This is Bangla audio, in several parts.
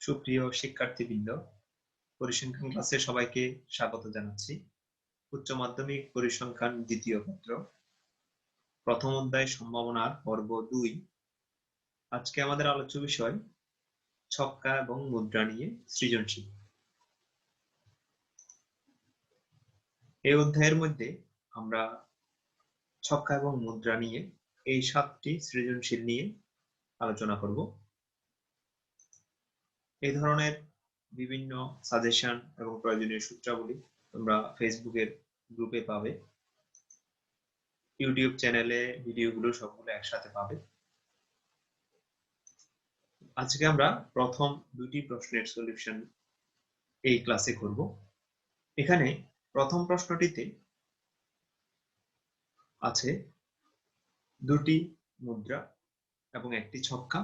সুপ্রিয় শিক্ষার্থীবৃন্দ, পরিসংখ্যান ক্লাসে সবাইকে স্বাগত জানাচ্ছি। উচ্চ মাধ্যমিক পরিসংখ্যান দ্বিতীয় পত্র, প্রথম অধ্যায় সম্ভাবনার পর্ব দুই। আজকে আমাদের আলোচ্য বিষয়, ছক্কা এবং মুদ্রা নিয়ে সৃজনশীল। এই অধ্যায়ের মধ্যে আমরা ছক্কা এবং মুদ্রা নিয়ে এই সাতটি সৃজনশীল নিয়ে আলোচনা করব। এই ধরনের বিভিন্ন সাজেশন এবং প্রয়োজনীয় সূত্রাবলী তোমরা ফেসবুকের গ্রুপে পাবে। ইউটিউব চ্যানেলে ভিডিওগুলো সবগুলো একসাথে পাবে। আজকে আমরা প্রথম দুটি প্রশ্নের সলিউশন এই ক্লাসে করব। এখানে প্রথম প্রশ্নটিতে আছে দুটি মুদ্রা এবং একটি ছক্কা,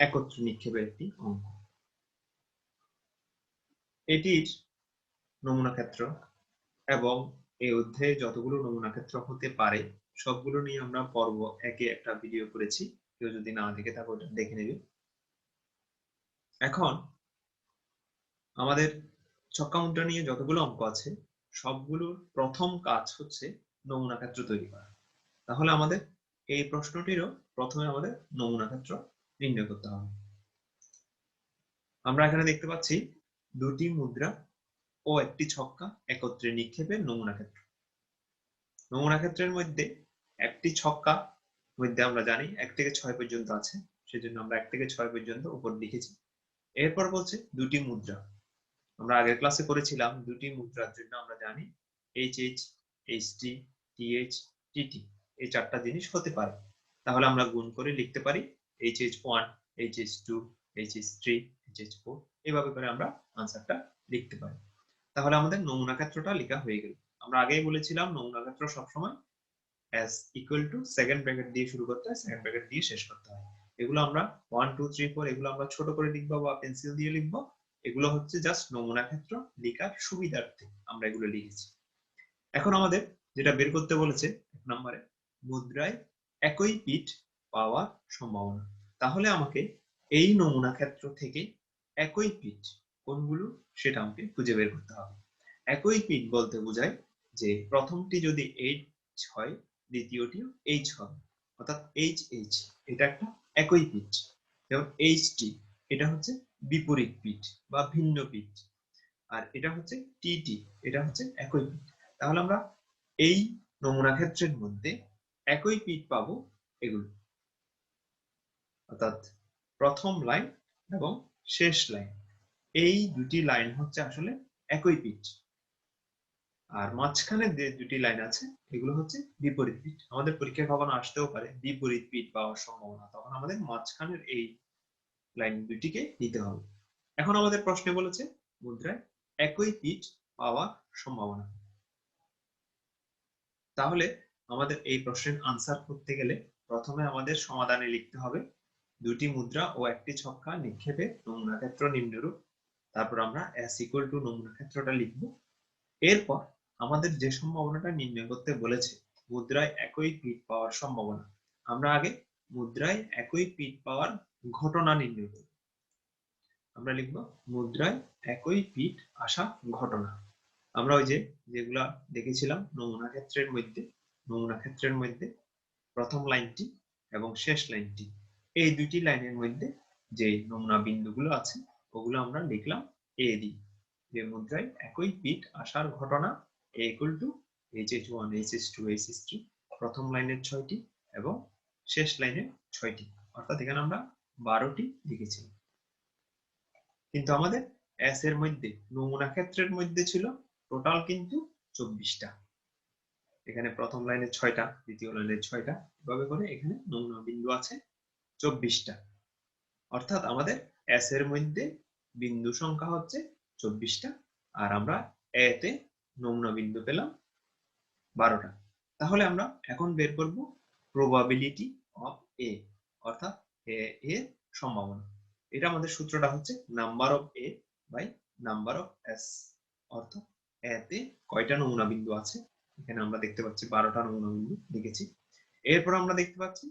একত্রে নিক্ষেপের একটি অঙ্ক। এটির নমুনা ক্ষেত্র এবং এই অধ্যায়ে যতগুলো নমুনা ক্ষেত্র হতে পারে, সবগুলো নিয়ে আমরা পর্ব একে একটা ভিডিও করেছি। কেউ যদি না দেখে থাকো দেখে নেবে। এখন আমাদের ছক্কা নিয়ে যতগুলো অঙ্ক আছে, সবগুলোর প্রথম কাজ হচ্ছে নমুনা ক্ষেত্র তৈরি করা। তাহলে আমাদের এই প্রশ্নটিরও প্রথমে আমাদের নমুনা ক্ষেত্র নির্ণয় করতে হবে। আমরা এখানে দেখতে পাচ্ছি দুটি মুদ্রা ও একটি ছক্কা একত্রে নিক্ষেপের নমুনা ক্ষেত্র। নমুনা ক্ষেত্রের মধ্যে একটি ছক্কা মধ্যে আমরা জানি এক থেকে ছয় পর্যন্ত আছে, সেজন্য আমরা এক থেকে ছয় পর্যন্ত উপর লিখেছি। এরপর বলছে দুটি মুদ্রা। আমরা আগের ক্লাসে করেছিলাম দুটি মুদ্রার জন্য আমরা জানি H H H T T H TT এই চারটা জিনিস হতে পারে। তাহলে আমরা গুণ করে লিখতে পারি H H one H H two H H three H H four এভাবে করে আমরা আনসারটা লিখতে পারি। তাহলে আমাদের নমুনা ক্ষেত্রটা লেখা হয়ে গেল। আমরা আগেই বলেছিলাম নমুনা ক্ষেত্র সবসময় as equal to second bracket দিয়ে শুরু করতে হয় সেকেন্ড ব্র্যাকেট দিয়ে শেষ করতে হয়। এগুলো আমরা ওয়ান টু থ্রি ফোর এগুলো আমরা ছোট করে লিখব বা পেন্সিল দিয়ে লিখব। এগুলো হচ্ছে জাস্ট নমুনা ক্ষেত্র লেখার সুবিধার্থে আমরা এগুলো লিখেছি। এখন আমাদের যেটা বের করতে বলেছে, এক নম্বরে, মুদ্রায় একই পিঠ পাওয়ার সম্ভাবনা। তাহলে আমাকে এই নমুনা ক্ষেত্র থেকে একই পিঠ কোনগুলো? সেটা আমাকে খুঁজে বের করতে হবে। একই পিঠ বলতে বোঝায় যে প্রথমটি যদি এইচ হয়, দ্বিতীয়টিও এইচ হবে। অর্থাৎ এইচ এইচ এটা একটা একই পিঠ। যেমন এইচ টি এটা হচ্ছে বিপরীত পিঠ বা ভিন্ন পিঠ। আর এটা হচ্ছে টি টি এটা হচ্ছে একই পিঠ। তাহলে আমরা এই নমুনা ক্ষেত্রের মধ্যে একই পিঠ পাবো এগুলো। অর্থাৎ প্রথম লাইন এবং শেষ লাইন এই দুটি লাইন হচ্ছে আসলে একই পিঠ আর মাঝখানে যে দুটি লাইন আছে, এগুলো হচ্ছে বিপরীত পিঠ আমাদের পরীক্ষা কখনো আসতেও পারে বিপরীত পিঠ পাওয়ার সম্ভাবনা, তখন আমাদের মাঝখানের এই লাইন দুটিকে নিতে হবে। এখন আমাদের প্রশ্নে বলেছে, মুদ্রায় একই পিঠ পাওয়ার সম্ভাবনা। তাহলে আমাদের এই প্রশ্নের আনসার করতে গেলে প্রথমে আমাদের সমাধানে লিখতে হবে দুটি মুদ্রা ও একটি ছক্কা নিক্ষেপে নমুনা ক্ষেত্র নিম্নরূপ। তারপর আমরা এস ইকুয়াল টু নমুনা ক্ষেত্রটা লিখব। এরপর আমাদের যে সম্ভাবনাটা নির্ণয় করতে বলেছে, মুদ্রায় একই পিঠ পাওয়ার সম্ভাবনা। আমরা আগে মুদ্রায় একই পিঠ পাওয়ার ঘটনা নির্ণয় করব। আমরা লিখব, মুদ্রায় একই পিঠ আসা ঘটনা। আমরা ওই যে যেগুলা দেখেছিলাম নমুনা ক্ষেত্রের মধ্যে, নমুনা ক্ষেত্রের মধ্যে প্রথম লাইনটি এবং শেষ লাইনটি। এই দুটি লাইনের মধ্যে যে নমুনা বিন্দুগুলো আছে, ওগুলো আমরা লিখলাম এ দি যে মুদ্রায় একই পিঠ আসার ঘটনা A equal to H H one H H two H H three প্রথম লাইনের ছয়টি এবং শেষ লাইনের ছয়টি। অর্থাৎ এখানে আমরা বারোটি লিখেছি। কিন্তু আমাদের এস এর মধ্যে, নমুনা ক্ষেত্রের মধ্যে ছিল টোটাল কিন্তু চব্বিশটা। এখানে প্রথম লাইনে ছয়টা, দ্বিতীয় লাইনে ছয়টা, এভাবে করে এখানে নমুনা বিন্দু আছে। চব্বিশটা। অর্থাৎ আমাদের এস এর মধ্যে বিন্দু সংখ্যা হচ্ছে চব্বিশটা, আর আমরা এ তে নমুনা বিন্দু পেলাম বারোটা। তাহলে আমরা এখন বের করব প্রবাবিলিটি অফ এ অর্থাৎ এ এর সম্ভাবনা। এটা আমাদের সূত্রটা হচ্ছে number of A by number of S অর্থাৎ এতে কয়টা নমুনা বিন্দু আছে? এখানে আমরা দেখতে পাচ্ছি বারোটা নমুনা বিন্দু লিখেছি এরপর আমরা দেখতে পাচ্ছি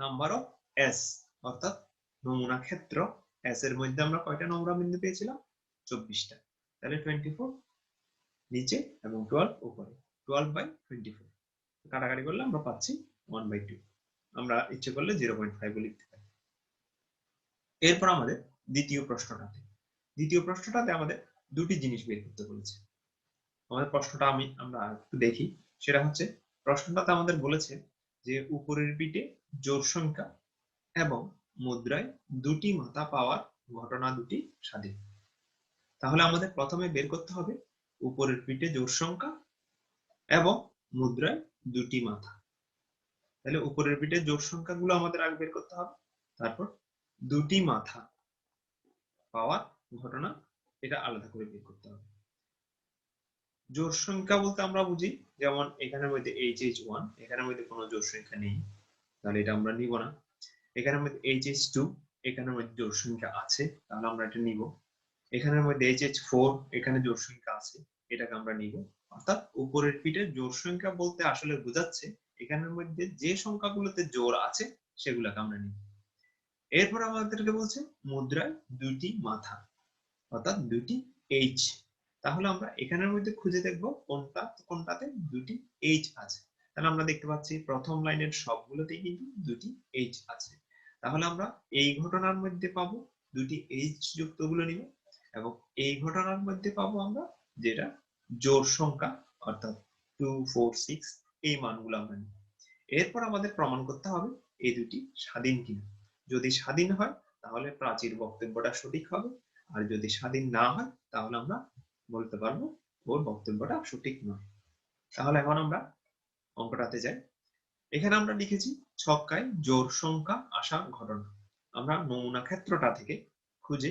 নাম্বার অফ এস অর্থাৎ নমুনা ক্ষেত্র এস এর মধ্যে আমরা কয়টা নোংরা বিন্দু পেয়েছিলাম? চব্বিশটা। তাহলে টোয়েন্টি ফোর নিচে এবং টুয়েলভ উপরে। টুয়েলভ বাই টোয়েন্টি ফোর কাটাকাটি করলে আমরা পাচ্ছি ওয়ান বাই টু আমরা ইচ্ছে করলে জিরো পয়েন্ট ফাইভ লিখতে পারি। এরপর আমাদের দ্বিতীয় প্রশ্নটাতে। দ্বিতীয় প্রশ্নটাতে আমাদের দুটি জিনিস বের করতে বলেছে। আমাদের প্রশ্নটা আমি, আমরা একটু দেখি। সেটা হচ্ছে, প্রশ্নটাতে আমাদের বলেছে যে উপরের পিঠে জোর সংখ্যা এবং মুদ্রায় দুটি মাথা পাওয়ার ঘটনা দুটি স্বাধীন। তাহলে আমাদের প্রথমে বের করতে হবে উপরের পিঠে জোর সংখ্যা এবং মুদ্রায় দুটি মাথা। তাহলে উপরের পিঠে জোর সংখ্যাগুলো আমাদের আগে বের করতে হবে। তারপর দুটি মাথা পাওয়ার ঘটনা এটা আলাদা করে বের করতে হবে। জোর সংখ্যা বলতে আমরা বুঝি, যেমন এখানের মধ্যে এইচ এইচ ওয়ান এখানের মধ্যে কোনো জোর সংখ্যা নেই। তাহলে এটা আমরা নিব না। এখানের মধ্যে এইচ এইচ টু এখানের মধ্যে জোর সংখ্যা আছে, তাহলে আমরা এটা নিব। এখানের মধ্যে এইচ এইচ ফোর এখানে জোর সংখ্যা আছে, এটাকে আমরা নিব। অর্থাৎ উপরের পিঠে জোর সংখ্যা বলতে আসলে বোঝাচ্ছে, এখানের মধ্যে যে সংখ্যাগুলোতে জোর আছে, সেগুলোকে আমরা নিব। এরপর আমাদেরকে বলছে মুদ্রায় দুইটি মাথা, অর্থাৎ দুটি এইচ তাহলে আমরা এখানের মধ্যে খুঁজে দেখব কোনটা, কোনটাতে দুটি এইচ আছে। তাহলে আমরা দেখতে পাচ্ছি প্রথম লাইনের সবগুলোতেই কিন্তু দুটি এইচ আছে। তাহলে আমরা এই ঘটনার মধ্যে পাবো দুটি এইচ যুক্তগুলো নিব এবং এই ঘটনার মধ্যে পাবো আমরা যেটা জোর সংখ্যা অর্থাৎ টু ফোর সিক্স এই মানগুলো আমরা নিব। এরপর আমাদের প্রমাণ করতে হবে এই দুটি স্বাধীন কিনা। যদি স্বাধীন হয় তাহলে প্রাচীর বক্তব্যটা সঠিক হবে, আর যদি স্বাধীন না হয় তাহলে আমরা বলতে পারব ওর বক্তব্যটা সঠিক নয়। তাহলে এখন আমরা অঙ্কটাতে যাই। এখানে আমরা লিখেছি ছক্কায় জোর সংখ্যা আসার ঘটনা। আমরা নমুনা ক্ষেত্রটা থেকে খুঁজে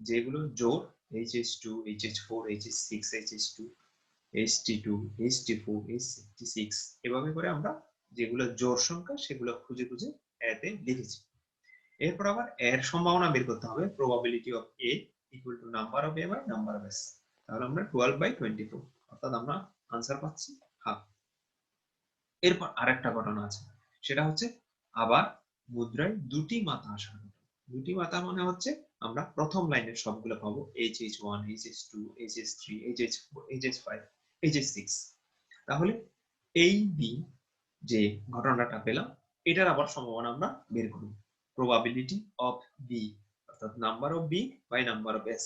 যেগুলো জোর H S two H S four H S six H S two H T two H T four H T six এভাবে করে আমরা যেগুলো জোর সংখ্যা সেগুলো খুঁজে খুঁজে এতে লিখেছি। এরপর আবার এর সম্ভাবনা বের করতে হবে। Probability of A equal to number of A by number of S তাহলে আমরা টুয়েলভ বাই টোয়েন্টি ফোর অর্থাৎ আমরা আনসার পাচ্ছি হাফ। এরপর আরেকটা ঘটনা আছে। সেটা হচ্ছে আবার মুদ্রায় দুটি মাথা ঘটনা। দুটি মাথা মানে হচ্ছে আমরা প্রথম লাইনের সবগুলো পাবো H H one H H two H H three H H four H H five H H six তাহলে এই বি যে ঘটনাটা পেলাম, এটার আবার সম্ভাবনা আমরা বের করব। প্রবাবিলিটি অফ বি অর্থাৎ number of B by number of S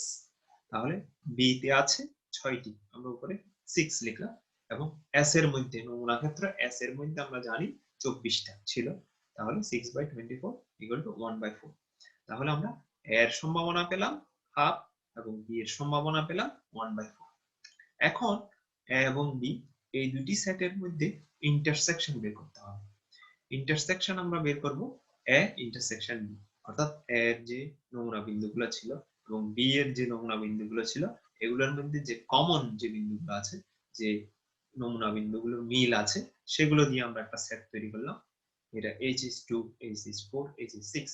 তাহলে বি তে আছে ছয়টি। আমরা উপরে সিক্স লিখলাম। এবং এস এর মধ্যে নমুনা ক্ষেত্র এস এর মধ্যে আমরা জানি চব্বিশটা ছিল। তাহলে six by twenty four equal to one by four তাহলে আমরা এর সম্ভাবনা পেলাম হাফ এবং বি এর সম্ভাবনা পেলাম ওয়ান বাই ফোর এখন এ এবং বি এই দুটি সেটের মধ্যে ইন্টারসেকশন বের করতে হবে। ইন্টারসেকশন আমরা বের করব এ ইন্টারসেকশন বি অর্থাৎ এর যে নমুনা বিন্দুগুলো ছিল এবং বি এর যে নমুনা বিন্দুগুলো ছিল, এগুলোর মধ্যে যে কমন যে বিন্দুগুলো আছে, যে নমুনা বিন্দুগুলোর মিল আছে, সেগুলো দিয়ে আমরা একটা সেট তৈরি করলাম। এটা H S two H S four H S six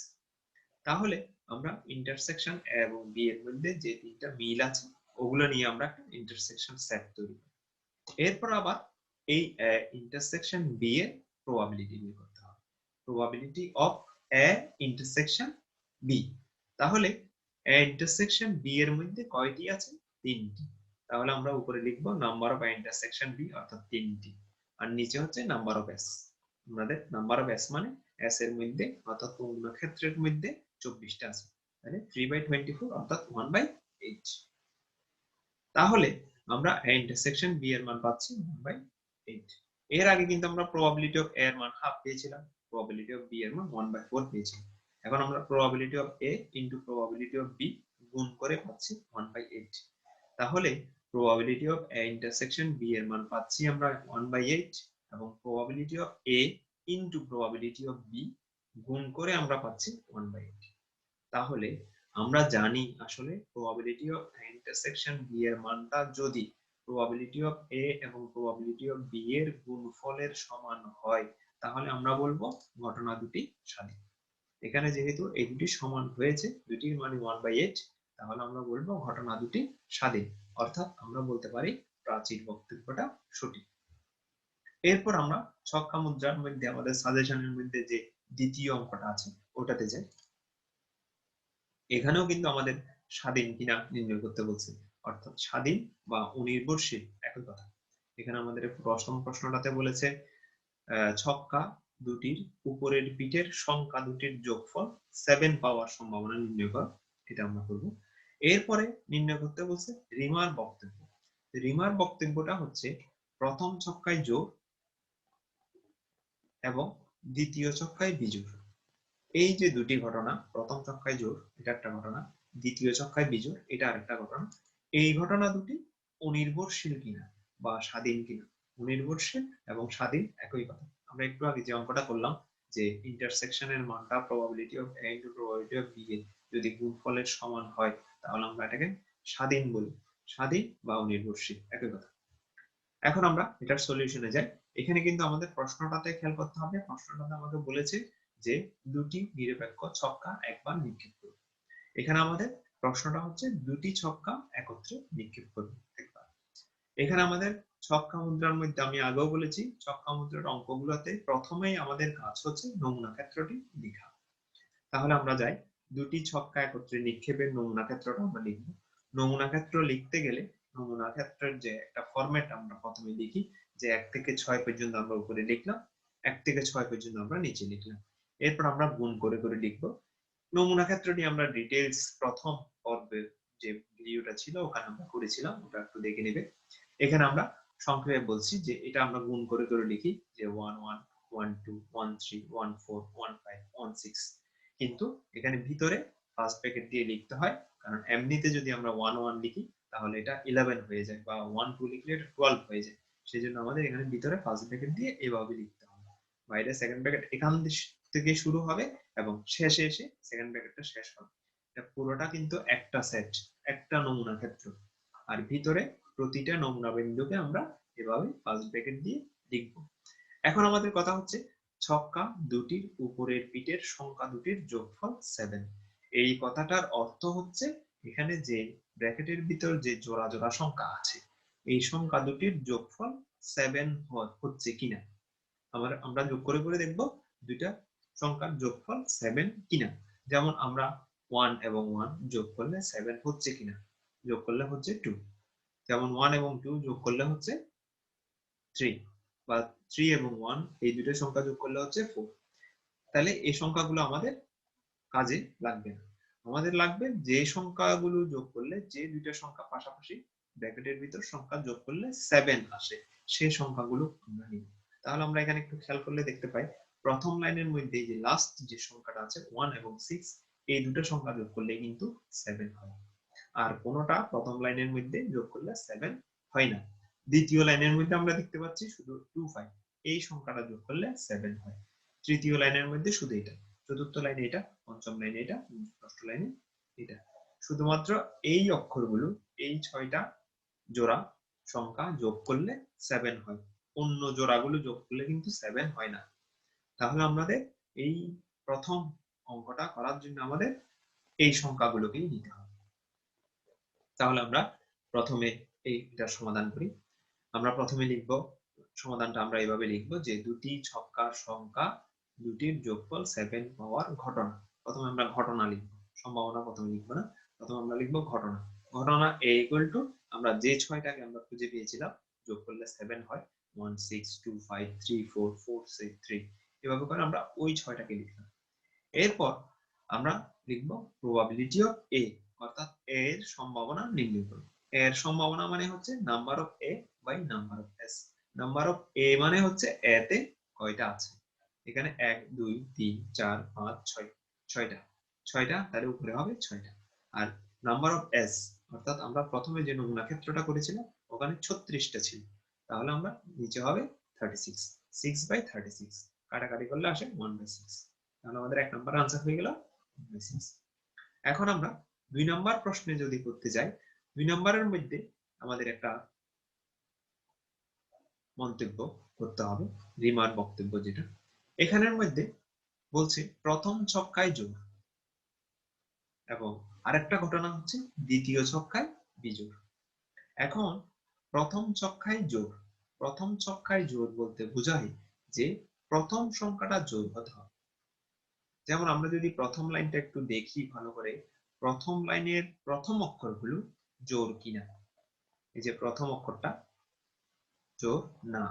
তাহলে আমরা ইন্টারসেকশন এবং বি এর মধ্যে যে তিনটা মিল আছে, ওগুলো নিয়ে আমরা একটা ইন্টারসেকশন সেট তৈরি করি এরপর আবার এই ইন্টারসেকশন বি এর প্রবাবিলিটি বের করতে হবে। Probability of A intersection B তাহলে এ ইন্টারসেকশন বি এর মধ্যে কয়টি আছে? তিনটি। তাহলে আমরা উপরে লিখব নাম্বার অফ ইন্টারসেকশন বি অর্থাৎ তিনটি। আর নিচে হচ্ছে নাম্বার অফ এস আমাদের নাম্বার অফ এস মানে এস এর মধ্যে অর্থাৎ অন্য ক্ষেত্রের মধ্যে চব্বিশটা আছে। তাহলে থ্রি বাই টোয়েন্টি ফোর অর্থাৎ ওয়ান বাই এইট তাহলে আমরা ইন্টারসেকশন বি এর মান পাচ্ছি ওয়ান বাই এইট এর আগে কিন্তু আমরা প্রবাবিলিটি অফ এ এর মান হাফ পেয়েছিলাম। প্রবাবিলিটি অফ বি এর মান ওয়ান বাই ফোর পেয়েছিলাম। এখন আমরা probability of A into probability of B গুণ করে পাচ্ছি ওয়ান বাই এইট তাহলে probability of A intersection B এর মান পাচ্ছি আমরা ওয়ান বাই এইট এবং probability of A into probability of B গুণ করে আমরা পাচ্ছি ওয়ান বাই এইট তাহলে আমরা জানি আসলে প্রবাবিলিটি অফ ইন্টারসেকশন বি এর মানটা যদি প্রবাবিলিটি অফ এ এবং প্রবাবিলিটি অফ বি এর গুণফলের সমান হয়, তাহলে আমরা বলব ঘটনা দুটি স্বাধীন। এখানে যেহেতু এই দুটি সমান হয়েছে, দুটির মানে ওয়ান বাই এইট তাহলে আমরা বলব ঘটনা দুটি স্বাধীন, অর্থাৎ আমরা বলতে পারি প্রাচীর বক্তব্যটা সঠিক। এরপর আমরা ছক্কা মুদ্রার মধ্যে, আমাদের সাজেশনের মধ্যে যে দ্বিতীয় অঙ্কটা আছে, ওটাতে যাই। এখানেও কিন্তু আমাদের স্বাধীন কিনা নির্ণয় করতে বলছে, অর্থাৎ স্বাধীন বা অনির্ভরশীল একই কথা। এখানে আমাদের প্রথম প্রশ্নটাতে বলেছে ছক্কা দুটির উপরের পিঠের সংখ্যা দুটির যোগফল সেভেন পাওয়ার সম্ভাবনা নির্ণয় কর, এটা আমরা করব। এরপরে নির্ণয় করতে বলছে রিমার বক্তব্য। রিমার বক্তব্যটা হচ্ছে, প্রথম ছক্কায় যোগ এবং দ্বিতীয় ছক্কায় বিজোড়। এই যে দুটি ঘটনা, প্রথম ছক্কায় জোর, এটা একটা ঘটনা, দ্বিতীয় ছক্কায় বিজোড়, এটা আরেকটা ঘটনা। এই ঘটনা দুটি অনির্ভরশীল কিনা বা স্বাধীন কিনা? অনির্ভরশীল এবং স্বাধীন একই কথা। আমরা একটু আগে যে অঙ্কটা করলাম যে ইন্টারসেকশনের মানটা probability of A into probability of B এ যদি গুণফলের সমান হয় তাহলে আমরা এটাকে স্বাধীন বলি। স্বাধীন বা অনির্ভরশীল, একই কথা। এখন আমরা এটার সলিউশনে যাই। এখানে কিন্তু আমাদের প্রশ্নটাতে খেয়াল করতে হবে। প্রশ্নটাতে আমাকে বলেছে যে দুটি নিরপেক্ষ ছক্কা একবার নিক্ষেপ করবে এখানে আমাদের প্রশ্নটা হচ্ছে দুটি ছক্কা একত্রে নিক্ষেপ করবে একবার। এখানে আমাদের ছক্কা মুদ্রার মধ্যে আমি আগেও বলেছি, ছক্কা মুদ্রার অঙ্কগুলোতে প্রথমেই আমাদের কাজ হচ্ছে নমুনা ক্ষেত্রটি লেখা। তাহলে আমরা যাই দুটি ছক্কা একত্রে নিক্ষেপের নমুনা ক্ষেত্রটা আমরা লিখব। নমুনা ক্ষেত্র লিখতে গেলে নমুনা ক্ষেত্রের যে একটা ফরম্যাট আমরা প্রথমে লিখি, যে এক থেকে ছয় পর্যন্ত আমরা উপরে লিখলাম, এক থেকে ছয় পর্যন্ত আমরা নিচে লিখলাম। এরপর আমরা গুণ করে করে লিখব। নমুনা ক্ষেত্রটি আমরা ডিটেলস প্রথম পর্বের যে ভিডিওটা ছিল, ওখানে আমরা করেছিলাম, ওটা একটু দেখে নেবে। এখানে আমরা সংক্ষেপে বলছি যে এটা আমরা গুণ করে করে লিখি, যে one one one two one three one four one five one six কিন্তু এখানে ভিতরে ফার্স্ট প্যাকেট দিয়ে লিখতে হয়, কারণ এমনিতে যদি আমরা ওয়ান ওয়ান লিখি, তাহলে এটা ইলেভেন হয়ে যায় বা ওয়ান টু লিখলে এটা টুয়েলভ হয়ে যায়। সেই জন্য আমাদের এখানে ভিতরে ফার্স্ট প্যাকেট দিয়ে এভাবে লিখতে হবে। বাইরে সেকেন্ড প্যাকেট এখান থেকে শুরু হবে এবং শেষে এসে সেকেন্ড ব্র্যাকেটটা শেষ হবে। এটা পুরোটা কিন্তু একটা সেট একটা নমুনা ক্ষেত্র। আর ভিতরে প্রতিটা নমুনা বিন্দুকে আমরা এভাবে ফার্স্ট ব্র্যাকেট দিয়ে লিখব। এখন আমাদের কথা হচ্ছে ছক্কা দুটির উপরের পিঠের সংখ্যা দুটির যোগফল সেভেন এই কথাটার অর্থ হচ্ছে এখানে যে ব্র্যাকেটের ভিতর যে জোড়া জোড়া সংখ্যা আছে, এই সংখ্যা দুটির যোগফল সেভেন হচ্ছে কিনা? আমরা আমরা যোগ করে করে দেখব দুইটা সংখ্যার যোগফল সেভেন কিনা। যেমন আমরা ওয়ান এবং ওয়ান যোগ করলে সেভেন হচ্ছে কিনা? যোগ করলে হচ্ছে টু যেমন ওয়ান এবং টু যোগ করলে হচ্ছে থ্রি বা থ্রি এবং ওয়ান এই দুটো সংখ্যা যোগ করলে হচ্ছে ফোর তাহলে এই সংখ্যাগুলো আমাদের কাজে লাগবে না। আমাদের লাগবে যে সংখ্যাগুলো যোগ করলে, যে দুইটা সংখ্যা পাশাপাশি ব্র্যাকেটের ভিতর সংখ্যা যোগ করলে সেভেন আসে সেই সংখ্যাগুলো আমরা নিব। তাহলে আমরা এখানে একটু খেয়াল করলে দেখতে পাই, প্রথম লাইনের মধ্যে যে লাস্ট যে সংখ্যাটা আছে ওয়ান এবং সিক্স এই দুটো সংখ্যা যোগ করলে কিন্তু সেভেন হয়। আর কোনোটা প্রথম লাইনের মধ্যে যোগ করলে সেভেন হয় না। দ্বিতীয় লাইনের মধ্যে আমরা দেখতে পাচ্ছি শুধু টু ফাইভ এই সংখ্যাটা যোগ করলে সেভেন হয়। তৃতীয় লাইনের মধ্যে শুধু এটা। চতুর্থ লাইনে এটা, পঞ্চম লাইনে এটা, ষষ্ঠ লাইনে এটা। শুধুমাত্র এই অক্ষরগুলো, এই ছয়টা জোড়া সংখ্যা যোগ করলে সেভেন হয়। অন্য জোড়াগুলো যোগ করলে কিন্তু সেভেন হয় না। তাহলে আমাদের এই প্রথম অঙ্কটা করার জন্য আমাদের এই সংখ্যাগুলোকেই নিতে হবে। তাহলে আমরা প্রথমে এইটার সমাধান করি। আমরা প্রথমে লিখব, সমাধানটা আমরা এইভাবে লিখব যে দুটি ছক্কার সংখ্যা, দুটির যোগফল সেভেন পাওয়ার ঘটনা। প্রথমে আমরা ঘটনা লিখব, সম্ভাবনা প্রথমে লিখব না, প্রথমে আমরা লিখব ঘটনা। ঘটনা এ ইকুয়াল টু আমরা যে ছয়টাকে আমরা খুঁজে পেয়েছিলাম যোগ করলে সেভেন হয় one six two five three four four six three এভাবে করে আমরা ওই ছয়টাকে লিখলাম। এরপর আমরা লিখব প্রবাবিলিটি অফ এ অর্থাৎ এর সম্ভাবনা নির্ণয় করব। এর সম্ভাবনা মানে হচ্ছে number of A by number of S number of A মানে হচ্ছে এ তে কয়টা আছে? এখানে এক, দুই, তিন, চার, পাঁচ, ছয়। ছয়টা। ছয়টা তার উপরে হবে ছয়টা। আর নাম্বার অফ এস অর্থাৎ আমরা প্রথমে যে নমুনা ক্ষেত্রটা করেছিলাম, ওখানে ছত্রিশটা ছিল। তাহলে আমরা নিচে হবে thirty six six by thirty six কাটাকাটি করলে আসে ওয়ান বাই সিক্স তাহলে আমাদের এক নম্বর আনসার হয়ে গেল এখন আমরা দুই নম্বর প্রশ্নে যদি করতে যাই দুই নম্বরের মধ্যে আমাদের একটা মন্তব্য করতে হবে, রিমার বক্তব্য যেটা। এখানের মধ্যে বলছে, প্রথম ছক্কায় জোর। এবং আরেকটা ঘটনা হচ্ছে, দ্বিতীয় ছক্কায় বিজোড়। এখন, প্রথম ছক্কায় জোর। প্রথম ছক্কায় জোর বলতে বোঝায় যে, প্রথম সংখ্যাটা জোর হতে হবে। যেমন আমরা যদি প্রথম লাইনটা একটু দেখি ভালো করে, প্রথম লাইনের প্রথম অক্ষরগুলো জোর কিনা। এই যে প্রথম অক্ষরটা, জোর না।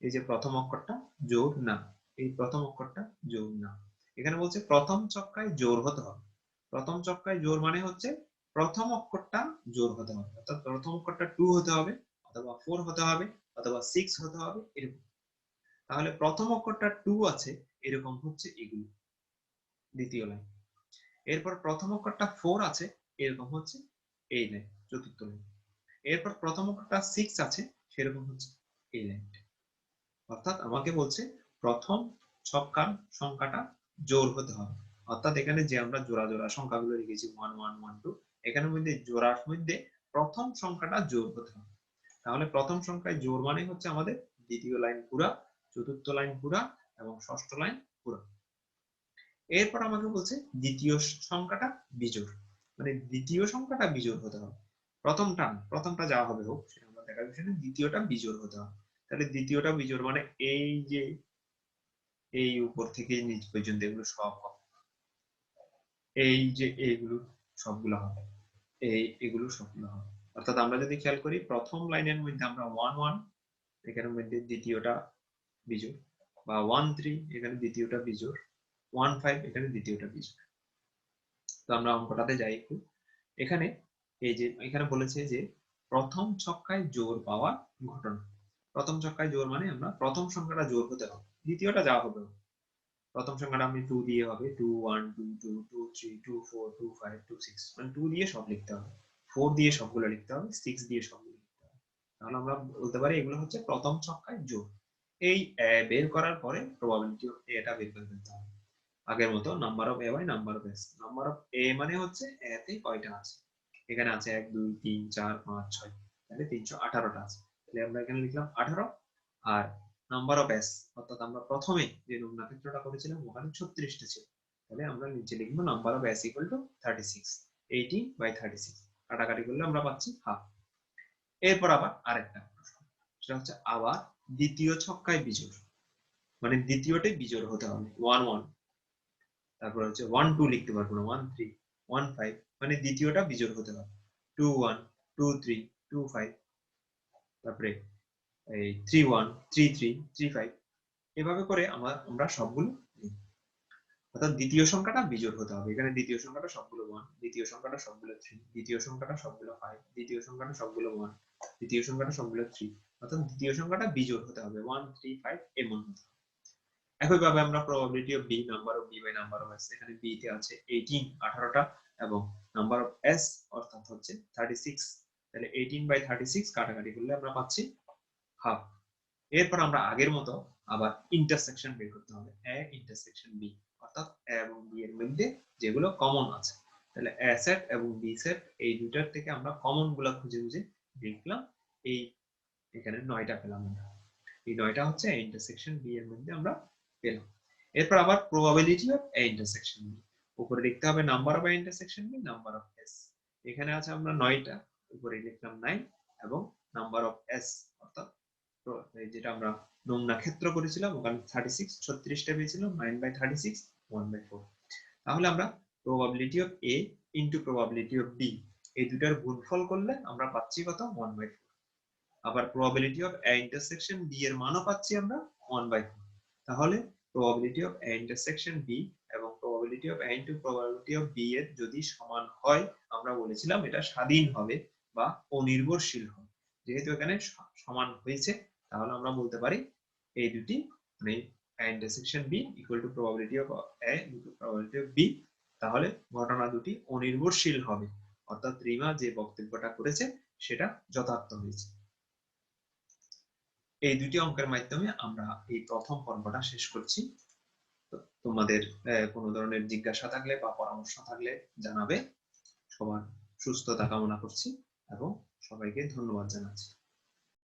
এই যে প্রথম অক্ষরটা, জোর না। এই প্রথম অক্ষরটা, জোর না। এখানে বলছে প্রথম চক্কায় জোর হতে হবে। প্রথম চক্কায় জোর মানে হচ্ছে প্রথম অক্ষরটা জোর হতে হবে। অর্থাৎ প্রথম অক্ষরটা টু হতে হবে, অথবা ফোর হতে হবে, অথবা সিক্স হতে হবে, এরকম। তাহলে প্রথম অক্ষরটা টু আছে, এরকম হচ্ছে এগুলো। দ্বিতীয় লাইন এরপর প্রথম অক্ষরটা ফোর আছে, এরকম হচ্ছে এই লাইন চতুর্থ লাইন এরপর প্রথম অক্ষরটা সিক্স আছে, সেরকম হচ্ছে এই লাইনটা অর্থাৎ আমাকে বলছে, প্রথম ছক্কার সংখ্যাটা জোর হতে হবে। অর্থাৎ এখানে যে আমরা জোড়া জোড়া সংখ্যাগুলো লিখেছি ওয়ান ওয়ান ওয়ান টু এখানের মধ্যে জোড়ার মধ্যে প্রথম সংখ্যাটা জোর হতে হবে। তাহলে প্রথম সংখ্যায় জোর মানে হচ্ছে আমাদের দ্বিতীয় লাইন পুরা চতুর্থ লাইন পুরা এবং ষষ্ঠ লাইন পুরা এরপর আমাকে বলছে, দ্বিতীয় সংখ্যাটা বিজোড়। মানে দ্বিতীয় সংখ্যাটা বিজোড় হতে হবে। প্রথমটা না, প্রথমটা যা হবে হোক সেটা আমরা দেখার বিষয় না, দ্বিতীয়টা বিজোড় হতে হবে। তাহলে দ্বিতীয়টা বিজোড় মানে এই যে এই উপর থেকে নিচ পর্যন্ত এগুলো সব হবে। এই যে এইগুলো সবগুলো হবে। এই এগুলো সবগুলো হবে। অর্থাৎ আমরা যদি খেয়াল করি প্রথম লাইনের মধ্যে আমরা ওয়ান ওয়ান এখানের মধ্যে দ্বিতীয়টা বিজোড়। বা ওয়ান থ্রি এখানে দ্বিতীয়টা বিজোড়। ওয়ান ফাইভ এখানে দ্বিতীয়টা বিজোড়। তো আমরা অঙ্কটাতে যাই একটু। এখানে এই যে এখানে বলেছে যে প্রথম ছক্কায় জোর পাওয়ার ঘটনা। প্রথম ছক্কায় জোর মানে আমরা প্রথম সংখ্যাটা জোর হতে হবে। দ্বিতীয়টা যা হবে। প্রথম সংখ্যাটা আমি টু দিয়ে হবে। Two one two two two three two four two five two six মানে টু দিয়ে সব লিখতে হবে। ফোর দিয়ে সবগুলো লিখতে হবে। সিক্স দিয়ে সবগুলো লিখতে হবে। তাহলে আমরা বলতে পারি এগুলো হচ্ছে প্রথম ছক্কায় জোর। এই বের করার পরে প্রবাবিলিটি অফ এটা বের করে ফেলতে হবে। আগের মতো number of A by number of S number of A মানে হচ্ছে এতে কয়টা আছে? এখানে আছে এক, দুই, তিন, চার, পাঁচ, ছয়, তাহলে তিনশো আঠারোটা আছে। তাহলে আমরা এখানে লিখলাম আঠারো, আর নাম্বার অফ এস অর্থাৎ আমরা প্রথমে যে নমুনা ক্ষেত্রটা করেছিলাম, ওখানে ছত্রিশটা ছিল। তাহলে আমরা নিচে লিখব number of S equal to thirty six eighty by thirty six কাটাকাটি করলে আমরা পাচ্ছি হাফ এরপর আবার আরেকটা প্রশ্ন, সেটা হচ্ছে আবার দ্বিতীয় ছক্কায় বিজোড়। মানে দ্বিতীয়টাই বিজোড় হতে হবে। ওয়ান ওয়ান তারপর হচ্ছে ওয়ান টু লিখতে পারব না। ওয়ান থ্রি ওয়ান ফাইভ মানে দ্বিতীয়টা বিজোড় হতে হবে। Two one two three two five তারপরে এই three one three three three five এভাবে করে আমরা সবগুলো অর্থাৎ দ্বিতীয় সংখ্যাটা বিজোড় হতে হবে। এখানে দ্বিতীয় সংখ্যাটা সবগুলো ওয়ান দ্বিতীয় সংখ্যাটা সবগুলো থ্রি দ্বিতীয় সংখ্যাটা সবগুলো ফাইভ দ্বিতীয় সংখ্যাটা সবগুলো ওয়ান দ্বিতীয় সংখ্যাটা সবগুলো থ্রি অর্থাৎ দ্বিতীয় সংখ্যাটা বিজোড় হতে হবে। ওয়ান থ্রি ফাইভ এমন হতে হবে। একইভাবে আমরা probability of B number of B by number of S এখানে বি তে আছে এইটিন আঠারোটা এবং নাম্বার অফ এস অর্থাৎ হচ্ছে থার্টি সিক্স তাহলে এইটিন বাই থার্টি সিক্স কাটাকাটি করলে আমরা পাচ্ছি হাফ এরপর আমরা আগের মতো আবার ইন্টারসেকশন বের করতে হবে। এ ইন্টারসেকশন বি অর্থাৎ এ এবং বি এর মধ্যে যেগুলো কমন আছে। তাহলে এ সেট এবং বি সেট এই দুটার থেকে আমরা কমনগুলা খুঁজে খুঁজে দেখলাম। এই এখানে নয়টা পেলাম আমরা। এই নয়টা হচ্ছে ইন্টারসেকশন বি এর মধ্যে আমরা পেলাম। এরপর আবার probability of A intersection B উপরে লিখতে হবে number of intersection B number of S এখানে আছে আমরা নয়টা, উপরে লিখলাম নাইন এবং নাম্বার অফ এস অর্থাৎ যেটা আমরা নমুনা ক্ষেত্র করেছিলাম, ওখানে থার্টি সিক্স ছত্রিশটা পেয়েছিলাম nine by thirty six one by four তাহলে আমরা probability of A into probability of B এই দুটার গুণফল করলে আমরা পাচ্ছি কত? ওয়ান বাই ফোর আবার probability of A intersection B এর মানও পাচ্ছি আমরা ওয়ান বাই ফোর তাহলে probability of A intersection B probability of A into probability of B এর যদি সমান হয়, আমরা বলেছিলাম এটা স্বাধীন হবে বা অনির্ভরশীল হবে। যেহেতু এখানে সমান হয়েছে, তাহলে আমরা বলতে পারি এই দুটি মানে intersection B equal to probability of A probability of B তাহলে ঘটনা দুটি অনির্ভরশীল হবে। অর্থাৎ রিমা যে বক্তব্যটা করেছে, সেটা যথার্থ হয়েছে। এই দুটি অঙ্কের মাধ্যমে আমরা এই প্রথম পর্বটা শেষ করছি। তোমাদের কোনো ধরনের জিজ্ঞাসা থাকলে বা পরামর্শ থাকলে জানাবে। সবার সুস্থতা কামনা করছি এবং সবাইকে ধন্যবাদ জানাচ্ছি।